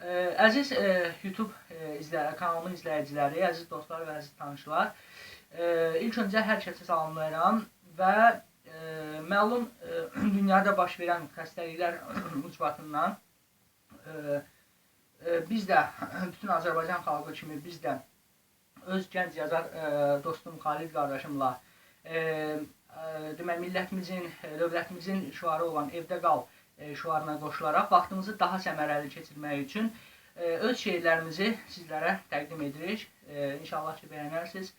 Ee, əziz e, YouTube e, izlə kanalımın izləyiciləri, əziz dostlar və əziz tanışlar, e, ilk öncə hər kəsə salamlayıram və e, məlum e, dünyada baş verən xəstəliklər ucbatından e, e, biz də bütün Azərbaycan xalqı kimi biz də öz gənc yazar e, dostum Xalid qardaşımla e, e, demək millətimizin, dövlətimizin şüarı olan evdə qal. e, şüarına qoşularaq vaxtımızı daha səmərəli keçirmək üçün e, öz şeirlərimizi sizlərə təqdim edirik. E, inşallah ki bəyənərsiniz.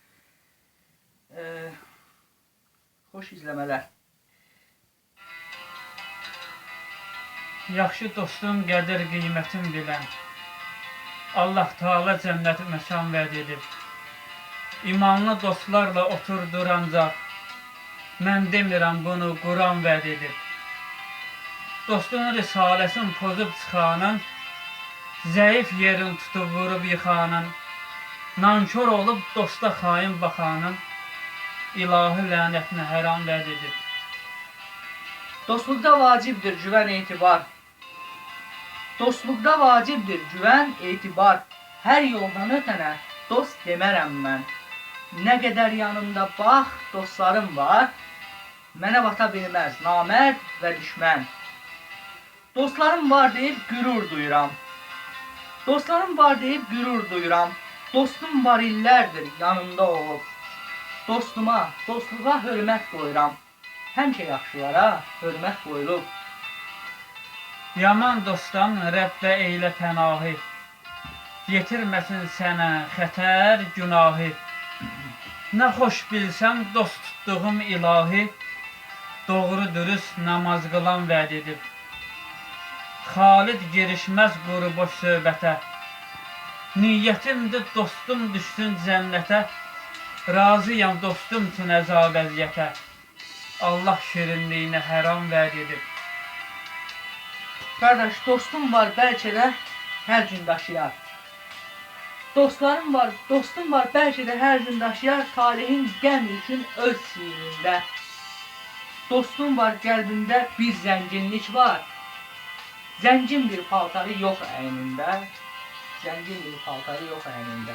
E, xoş izləmələr. Yaxşı dostum qədir qiymətin bilən Allah Taala cənnət məkan vəd edib İmanlı dostlarla oturdur ancaq Mən demirəm bunu Quran vəd edib Dostun risaləsin pozub çıxanın Zəif yerin tutub vurub yıxanın Nankör olub dosta xain baxanın İlahi lənətinə həram vəd edib Dostluqda vacibdir güvən etibar. Dostluqda vacibdir güvən etibar. Hər yoldan ötənə dost demərəm mən. Nə qədər yanımda bax dostlarım var, mənə bata bilməz namərd və düşmən. Dostlarım var deyib qürur duyuram. Dostlarım var deyib qürur duyuram. Dostum var illərdir yanımda olub. Dostuma, dostluğa hörmət qoyuram. Həmişə yaxşılara hörmət qoyulub. Yaman dostdan Rəbbə eylə pənahı Yetirməsin sənə xətər günahı Nə xoş bilsəm dost tutduğum ilahi Doğru dürüst namaz qılan vəd edib Xalid girişməz quru boş söhbətə Niyyətimdir dostum düşsün cənnətə Razıyam dostum üçün əzab əziyyətə Allah şirinliyinə həram vəd edib Qardaş, dostum var bəlkə də hər gün daşıyar. Dostlarım var, dostum var bəlkə də hər gün daşıyar talehin qəm üçün öz sinində. Dostum var qəlbində bir zənginlik var. Zəngin bir paltarı yox əynində. Zəngin bir paltarı yox əynində.